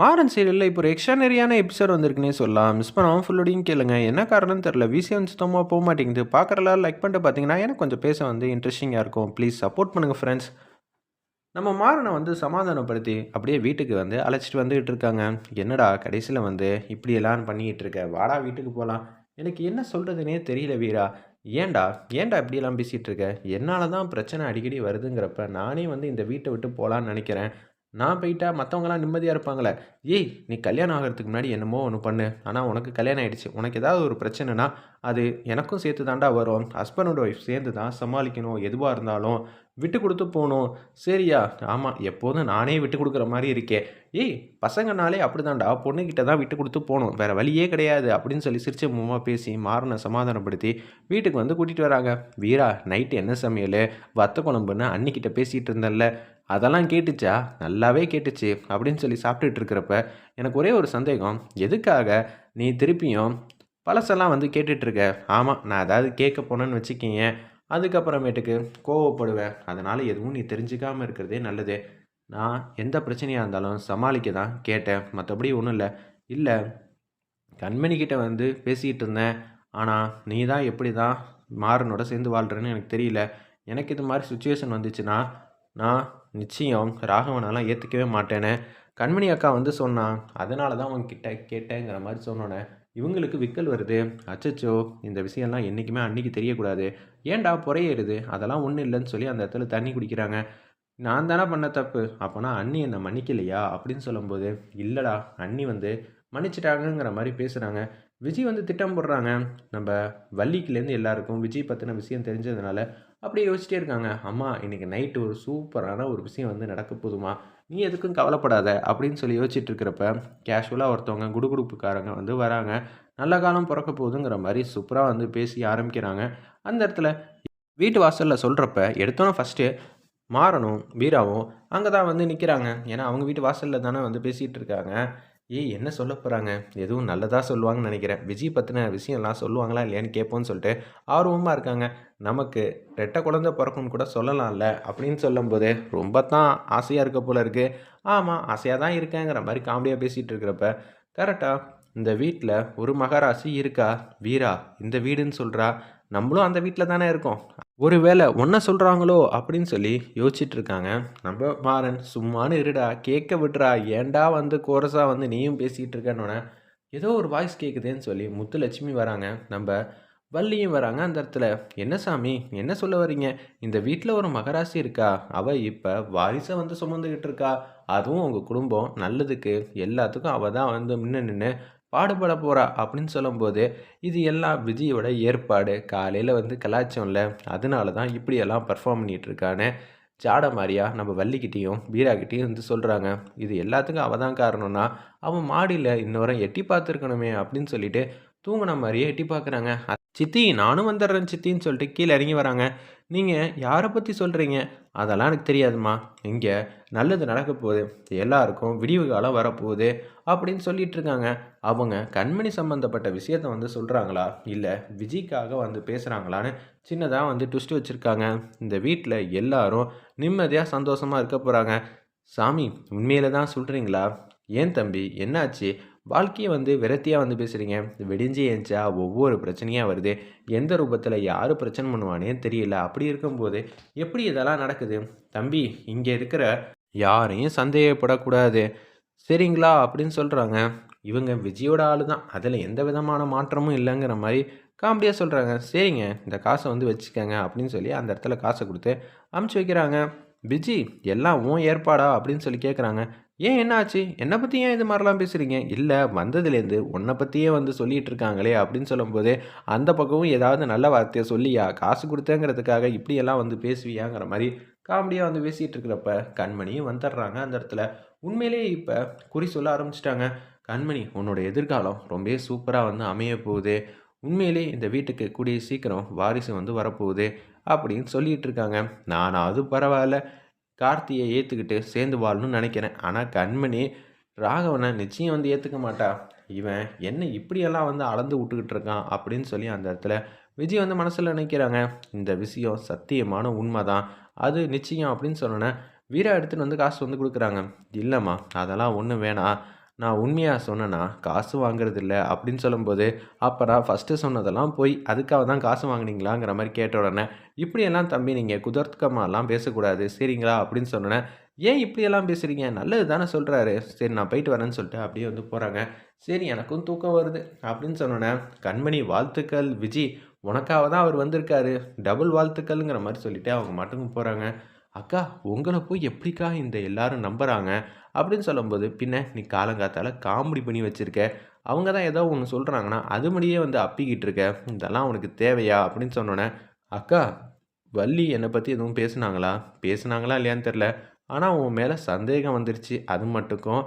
மாறன் சீரியலில் இப்போ ஒரு எக்ஸ்ட்ரானரியான எபிசோட் வந்திருக்குன்னே சொல்லலாம். மிஸ் பண்ணாமல் ஃபுல்லோடையும் கேளுங்க. என்ன காரணம்னு தெரில விஷயம் சுத்தமாக போக மாட்டேங்குது. பார்க்குறலாம் லைக் பண்ணிட்டு பார்த்தீங்கன்னா எனக்கு கொஞ்சம் பேச வந்து இன்ட்ரெஸ்டிங்காக இருக்கும். ப்ளீஸ் சப்போர்ட் பண்ணுங்கள் ஃப்ரெண்ட்ஸ் நம்ம மாறனை வந்து சமாதானப்படுத்தி அப்படியே வீட்டுக்கு வந்து அழைச்சிட்டு வந்துகிட்டு இருக்காங்க. என்னடா கடைசியில் வந்து இப்படியெல்லாம் பண்ணிக்கிட்டு இருக்க? வாடா வீட்டுக்கு போகலாம் எனக்கு என்ன சொல்கிறதுனே தெரியல வீரா. ஏன்டா ஏன்டா இப்படியெல்லாம் பேசிகிட்டு இருக்க? என்னால் தான் பிரச்சனை அடிக்கடி வருதுங்கிறப்ப நானே வந்து இந்த வீட்டை விட்டு போகலான்னு நினைக்கிறேன். நான் போயிட்டா மற்றவங்களாம் நிம்மதியாக இருப்பாங்களே. ஏய் நீ கல்யாணம் ஆகிறதுக்கு முன்னாடி என்னமோ ஒன்று பண்ணு. ஆனால் உனக்கு கல்யாணம் ஆகிடுச்சு உனக்கு ஏதாவது ஒரு பிரச்சனைனா அது எனக்கும் சேர்த்து தாண்டா வரும். ஹஸ்பண்டோட ஒய்ஃப் சேர்ந்து தான் சமாளிக்கணும் எதுவாக இருந்தாலும். விட்டு கொடுத்து போகணும். சரியா? ஆமாம் எப்போதும் நானே விட்டு கொடுக்குற மாதிரி இருக்கே. ஏய் பசங்கனாலே அப்படி தாண்டா பொண்ணுக்கிட்ட தான் விட்டு கொடுத்து போகணும். வேறு வழியே கிடையாது அப்படின்னு சொல்லி சிரிச்ச மூமா பேசி மாறனை சமாதானப்படுத்தி வீட்டுக்கு வந்து கூட்டிகிட்டு வராங்க. வீரா நைட்டு என்ன சமையல்? வத்த குழம்புன்னு அன்னிக்கிட்ட பேசிகிட்டு இருந்தேன்ல. அதெல்லாம் கேட்டுச்சா? நல்லாவே கேட்டுச்சு அப்படின்னு சொல்லி சாப்பிட்டுட்டு இருக்கிறப்ப எனக்கு ஒரே ஒரு சந்தேகம். எதுக்காக நீ திருப்பியும் பழசெல்லாம் வந்து கேட்டுட்ருக்க ஆமாம் நான் ஏதாவது கேட்க போனேன்னு வச்சுக்கிங்க. அதுக்கப்புறமேட்டுக்கு கோவப்படுவேன் அதனால் எதுவும் நீ தெரிஞ்சுக்காமல் இருக்கிறதே நல்லது. நான் எந்த பிரச்சனையாக இருந்தாலும் சமாளிக்க தான் கேட்டேன். மற்றபடி ஒன்றும் இல்லை. இல்லை கண்மணிக்கிட்ட வந்து பேசிக்கிட்டு இருந்தேன். ஆனால் நீ தான் எப்படி தான் மாறனோட சேர்ந்து வாழ்கிறேன்னு எனக்கு தெரியல. எனக்கு இது மாதிரி சுச்சுவேஷன் வந்துச்சுன்னா நான் நிச்சயம் ராகவனெல்லாம் ஏற்றுக்கவே மாட்டேன்னு கண்மணி அக்கா வந்து சொன்னான் அதனால தான் உங்ககிட்ட கேட்டேங்கிற மாதிரி சொன்னோன்னே இவங்களுக்கு விக்கல் வருது. அச்சச்சோ இந்த விஷயம்லாம் என்றைக்குமே அன்றைக்கி தெரியக்கூடாது. ஏன்டா புறையேறுது? அதெல்லாம் ஒன்றும் இல்லைன்னு சொல்லி அந்த இடத்துல தண்ணி குடிக்கிறாங்க. நான் தானே பண்ண தப்பு? அப்போனா அண்ணி என்னை மன்னிக்கலையா? அப்படின்னு சொல்லும்போது இல்லைடா அண்ணி வந்து மன்னிச்சிட்டாங்கங்கிற மாதிரி பேசுகிறாங்க விஜய் வந்து திட்டம் போடுறாங்க. நம்ம வள்ளிக்கிலேருந்து எல்லாருக்கும் விஜய் பற்றின விஷயம் தெரிஞ்சதுனால அப்படியே யோசிச்சிட்டே இருக்காங்க. அம்மா இன்றைக்கி நைட்டு ஒரு சூப்பரான ஒரு விஷயம் வந்து நடக்க போதுமா நீ எதுக்கும் கவலைப்படாத. அப்படின்னு சொல்லி யோசிச்சுட்டு இருக்கிறப்ப கேஷுவலாக ஒருத்தவங்க குடுகுடுப்புக்காரங்க வந்து வராங்க. நல்ல காலம் பிறக்க போகுதுங்கிற மாதிரி சூப்பராக வந்து பேசி ஆரம்பிக்கிறாங்க. அந்த இடத்துல வீட்டு வாசலில் சொல்கிறப்ப எடுத்தோன்னே ஃபஸ்ட்டு மாறணும் வீராவும் அங்கே தான் வந்து நிற்கிறாங்க ஏன்னா அவங்க வீட்டு வாசலில் தானே வந்து பேசிகிட்டு இருக்காங்க. ஏய் என்ன சொல்ல போகிறாங்க எதுவும் நல்லதாக சொல்லுவாங்கன்னு நினைக்கிறேன். விஜய் பற்றின விஷயம்லாம் சொல்லுவாங்களா இல்லையான்னு கேட்போன்னு சொல்லிட்டு ஆர்வமாக இருக்காங்க. நமக்கு ரெட்டை குழந்தை பிறக்கும்னு கூட சொல்லலாம்ல அப்படின்னு சொல்லும்போது ரொம்ப தான் ஆசையாக இருக்க போல இருக்குது ஆமாம் ஆசையாக தான் இருக்கேங்கிற மாதிரி காமெடியாக பேசிகிட்டு இருக்கிறப்ப கரெக்டாக இந்த வீட்டில் ஒரு மகாராசி இருக்கா? வீரா இந்த வீடுன்னு சொல்கிறா நம்மளும் அந்த வீட்டில் தானே இருக்கோம். ஒருவேளை ஒன்றை சொல்கிறாங்களோ அப்படின்னு சொல்லி யோசிச்சுட்டு இருக்காங்க நம்ம மாறன் சும்மானு இருடா கேட்க விட்டுறா ஏன்டா வந்து கோரஸாக வந்து நீயும் பேசிக்கிட்டு இருக்கேன்னொன்னே ஏதோ ஒரு வாய்ஸ் கேட்குதுன்னு சொல்லி முத்துலட்சுமி வராங்க. நம்ம வள்ளியும் வராங்க அந்த இடத்துல. என்ன சாமி என்ன சொல்ல வரீங்க இந்த வீட்டில் ஒரு மகராசி இருக்கா? அவள் இப்போ வாரிசை வந்து சுமந்துக்கிட்டு இருக்கா அதுவும் உங்கள் குடும்பம் நல்லதுக்கு எல்லாத்துக்கும் அவள் தான் வந்து முன்ன நின்று பாடுபட போகிறா அப்படின்னு சொல்லும்போது இது எல்லாம் விஜயோட ஏற்பாடு. காலையில் வந்து கலாச்சோம்ல அதனால தான் இப்படியெல்லாம் பர்ஃபார்ம் பண்ணிகிட்ருக்கான்னு ஜாட மாதிரியா நம்ம வள்ளிக்கிட்டேயும் பீராக்கிட்டேயும் வந்து சொல்கிறாங்க இது எல்லாத்துக்கும் அவள் தான் காரணம்னா அவன் மாடியில் இன்னொரு எட்டி பார்த்துருக்கணுமே அப்படின்னு சொல்லிட்டு தூங்கின மாதிரியே எட்டி பார்க்குறாங்க. சித்தி நானும் வந்துடுறேன் சித்தின்னு சொல்லிட்டு கீழே இறங்கி வராங்க. நீங்கள் யாரை பற்றி சொல்கிறீங்க அதெல்லாம் எனக்கு தெரியாதுமா இங்கே நல்லது நடக்க போகுது. எல்லாருக்கும் விடிவு காலம் வரப்போகுது அப்படின்னு சொல்லிட்டு இருக்காங்க. அவங்க கண்மணி சம்மந்தப்பட்ட விஷயத்த வந்து சொல்கிறாங்களா இல்லை விஜய்க்காக வந்து பேசுகிறாங்களான்னு சின்னதாக வந்து ட்விஸ்ட் வச்சுருக்காங்க. இந்த வீட்டில் எல்லாரும் நிம்மதியாக சந்தோஷமாக இருக்க போகிறாங்க சாமி உண்மையில தான் சொல்கிறீங்களா ஏன் தம்பி? என்னாச்சு? வாழ்க்கையை வந்து விரத்தியாக வந்து பேசுகிறீங்க வெடிஞ்சு ஏஞ்சா ஒவ்வொரு பிரச்சனையாக வருது. எந்த ரூபத்தில் யார் பிரச்சனை பண்ணுவானே தெரியல. அப்படி இருக்கும்போது எப்படி இதெல்லாம் நடக்குது? தம்பி இங்கே இருக்கிற யாரையும் சந்தேகப்படக்கூடாது. சரிங்களா? அப்படின்னு சொல்கிறாங்க இவங்க விஜயோட ஆள் தான் அதில் எந்த விதமான மாற்றமும் இல்லைங்கிற மாதிரி காமெடியாக சொல்கிறாங்க சரிங்க இந்த காசை வந்து வச்சுக்கோங்க அப்படின்னு சொல்லி அந்த இடத்துல காசை கொடுத்து அமுச்சு வைக்கிறாங்க. விஜி எல்லாம் உன் ஏற்பாடா? அப்படின்னு சொல்லி கேட்குறாங்க ஏன் என்னாச்சு? என்னை பற்றி ஏன் இது மாதிரிலாம் பேசுகிறீங்க இல்லை வந்ததுலேருந்து உன்னை பற்றியே வந்து சொல்லிகிட்டு இருக்காங்களே அப்படின்னு சொல்லும்போது அந்த பக்கமும் ஏதாவது நல்ல வார்த்தையை சொல்லியா? காசு கொடுத்தேங்கிறதுக்காக இப்படியெல்லாம் வந்து பேசுவியாங்கிற மாதிரி காமெடியாக வந்து பேசிகிட்டு இருக்கிறப்ப கண்மணியும் வந்துடுறாங்க அந்த இடத்துல. உண்மையிலேயே இப்போ குறி சொல்ல ஆரம்பிச்சிட்டாங்க. கண்மணி உன்னோட எதிர்காலம் ரொம்ப சூப்பராக வந்து அமைய போகுது. உண்மையிலே இந்த வீட்டுக்கு கூடிய சீக்கிரம் வாரிசு வந்து வரப்போகுது அப்படின்னு சொல்லிகிட்டு இருக்காங்க. நானாவது பரவாயில்ல. கார்த்தியை ஏற்றுக்கிட்டு சேர்ந்து வாழணும்னு நினைக்கிறேன். ஆனால் கண்மணி ராகவனை நிச்சயம் வந்து ஏற்றுக்க மாட்டா. இவன் என்ன இப்படியெல்லாம் வந்து அளந்து விட்டுக்கிட்டு இருக்கான் அப்படின்னு சொல்லி அந்த இடத்துல விஜய் வந்து மனசில் நினைக்கிறாங்க. இந்த விஷயம் சத்தியமான உண்மை தான் அது நிச்சயம் அப்படின்னு சொன்னோன்னே வீரா எடுத்துகிட்டு வந்து காசு வந்து கொடுக்குறாங்க. இல்லைம்மா அதெல்லாம் ஒன்றும் வேணாம். நான் உண்மையாக சொன்னேன்னா காசு வாங்குறதில்ல அப்படின்னு சொல்லும்போது அப்புறம் ஃபஸ்ட்டு சொன்னதெல்லாம் போய் அதுக்காக தான் காசு வாங்கினீங்களாங்கிற மாதிரி கேட்ட உடனே இப்படியெல்லாம் தம்பி நீங்கள் குதர்க்கமாலாம் பேசக்கூடாது சரிங்களா? அப்படின்னு சொன்னேன் ஏன் இப்படியெல்லாம் பேசுகிறீங்க நல்லது தானே சொல்கிறாரு சரி நான் போயிட்டு வரேன்னு சொல்லிட்டு அப்படியே வந்து போகிறாங்க சரி எனக்கும் தூக்கம் வருது. அப்படின்னு சொன்னோன்னே கண்மணி வாழ்த்துக்கள் விஜி உனக்காக தான் அவர் வந்திருக்காரு. டபுள் வாழ்த்துக்கள்ங்கிற மாதிரி சொல்லிட்டு அவங்க மட்டும் போகிறாங்க அக்கா உங்களை போய் எப்படிக்கா இந்த எல்லாரும் நம்புகிறாங்க அப்படின்னு சொல்லும்போது பின்ன நீ காலங்காத்தால் காமெடி பண்ணி வச்சுருக்க. அவங்க தான் ஏதோ ஒன்று சொல்கிறாங்கன்னா அது முடியே வந்து அப்பிக்கிட்டு இருக்க. இதெல்லாம் உனக்கு தேவையா? அப்படின்னு சொன்னோன்னே அக்கா வள்ளி என்னை பற்றி எதுவும் பேசுனாங்களா? பேசுனாங்களா இல்லையான்னு தெரில ஆனால் உன் மேலே சந்தேகம் வந்துருச்சு. அது மட்டுக்கும்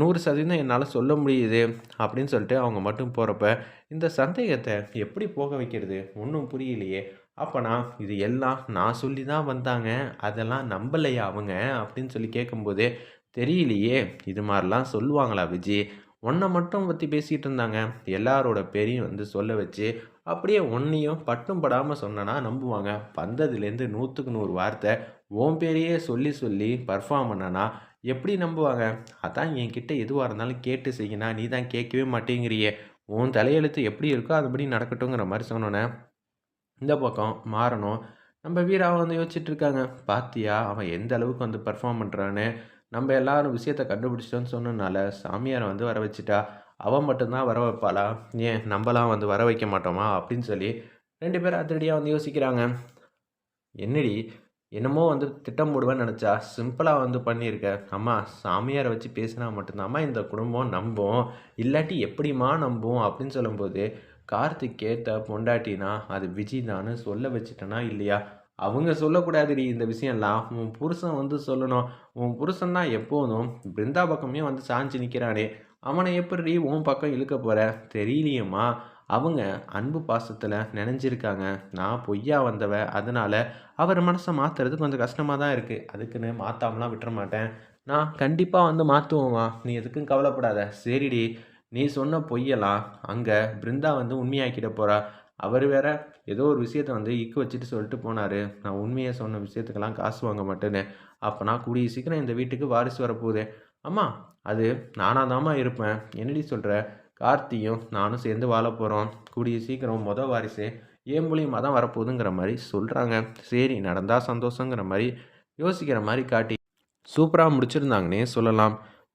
நூறு சதவீதம் என்னால் சொல்ல முடியுது. அப்படின்னு சொல்லிட்டு அவங்க மட்டும் போகிறப்ப இந்த சந்தேகத்தை எப்படி போக வைக்கிறது? ஒன்றும் புரியலையே. அப்போனா இது எல்லாம் நான் சொல்லி தான் வந்தாங்க. அதெல்லாம் நம்பலையா அவங்க? அப்படின்னு சொல்லி கேட்கும்போது தெரியலையே இது மாதிரிலாம் சொல்லுவாங்களா விஜி? உன்னை மட்டும் பற்றி பேசிகிட்டு இருந்தாங்க. எல்லாரோட பேரையும் வந்து சொல்ல வச்சு அப்படியே ஒன்றையும் பட்டும் படாமல் சொன்னனா நம்புவாங்க. வந்ததுலேருந்து நூற்றுக்கு நூறு வார்த்தை உன் பேரையே சொல்லி சொல்லி பர்ஃபார்ம் பண்ணனா எப்படி நம்புவாங்க? அதான் என்கிட்ட எதுவாக இருந்தாலும் கேட்டு செய்யினா நீ தான் கேட்கவே மாட்டேங்கிறியே. உன் தலையெழுத்து எப்படி இருக்கோ அதுபடி நடக்கட்டுங்கிற மாதிரி சொன்னோன்னே இந்த பக்கம் மாறணும். நம்ம வீராவை வந்து யோசிச்சுட்டு இருக்காங்க பாத்தியா அவன் எந்த அளவுக்கு வந்து பெர்ஃபார்ம் பண்ணுறான்னு நம்ம எல்லாரும் விஷயத்தை கண்டுபிடிச்சிட்டோன்னு சொன்னனால சாமியாரை வந்து வர வச்சுட்டா அவன் மட்டும்தான் வர வைப்பாளா? ஏன் நம்மலாம் வந்து வர வைக்க மாட்டோமா? அப்படின்னு சொல்லி ரெண்டு பேரும் அதிரடியாக வந்து யோசிக்கிறாங்க. என்னடி என்னமோ வந்து திட்டம் போடுவேன்னு நினச்சா சிம்பிளாக வந்து பண்ணியிருக்க. அம்மா சாமியாரை வச்சு பேசினா மட்டும்தாம்மா இந்த குடும்பம் நம்பும். இல்லாட்டி எப்படிம்மா நம்பும்? அப்படின்னு சொல்லும்போது கார்த்திக் கேட்ட பொண்டாட்டினா அது விஜய் தான்னு சொல்ல வச்சுட்டனா இல்லையா? அவங்க சொல்லக்கூடாதுடி இந்த விஷயம்லாம். உன் புருஷன் வந்து சொல்லணும். உன் புருஷன் தான் எப்போதும் பிருந்தா பக்கமே வந்து சாஞ்சு நிற்கிறானே அவனை எப்படி உன் பக்கம் இழுக்க போகிற தெரியலையம்மா. அவங்க அன்பு பாசத்தில் நினைஞ்சிருக்காங்க. நான் பொய்யா வந்தவ அதனால் அவர் மனசை மாற்றுறது கொஞ்சம் கஷ்டமாக தான் இருக்குது அதுக்குன்னு மாற்றாமலாம் விட்டுற மாட்டேன். நான் கண்டிப்பாக வந்து மாற்றுவோம்மா நீ எதுக்கும் கவலைப்படாத. சரிடி. நீ சொன்ன பொய்யெல்லாம் அங்கே பிருந்தா வந்து உண்மையாக்கிட போகிறா அவர் வேற ஏதோ ஒரு விஷயத்த வந்து இக்கு வச்சுட்டு சொல்லிட்டு போனார். நான் உண்மையை சொன்ன விஷயத்துக்கெல்லாம் காசு வாங்க மாட்டேன்னு. அப்போ நான் கூடிய சீக்கிரம் இந்த வீட்டுக்கு வாரிசு வரப்போகுது அம்மா அது நானாக தாம்மா இருப்பேன். என்னடி சொல்கிற கார்த்தியும் நானும் சேர்ந்து வாழ போகிறோம் கூடிய சீக்கிரம் மொதல் வாரிசு ஏன் மூலியமாக தான் வரப்போகுதுங்கிற மாதிரி சொல்கிறாங்க சரி நடந்தால் சந்தோஷங்கிற மாதிரி யோசிக்கிற மாதிரி காட்டி சூப்பராக முடிச்சிருந்தாங்கன்னே சொல்லலாம்.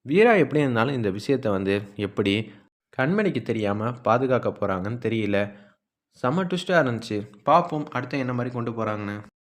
வீரா எப்படி இருந்தாலும் இந்த விஷயத்தை வந்து எப்படி கண்மணிக்கு தெரியாமல் பாதுகாக்க போகிறாங்கன்னு தெரியல. செம்ம ட்விஸ்ட்டாக இருந்துச்சு. பார்ப்போம் அடுத்து என்ன மாதிரி கொண்டு போகிறாங்கன்னு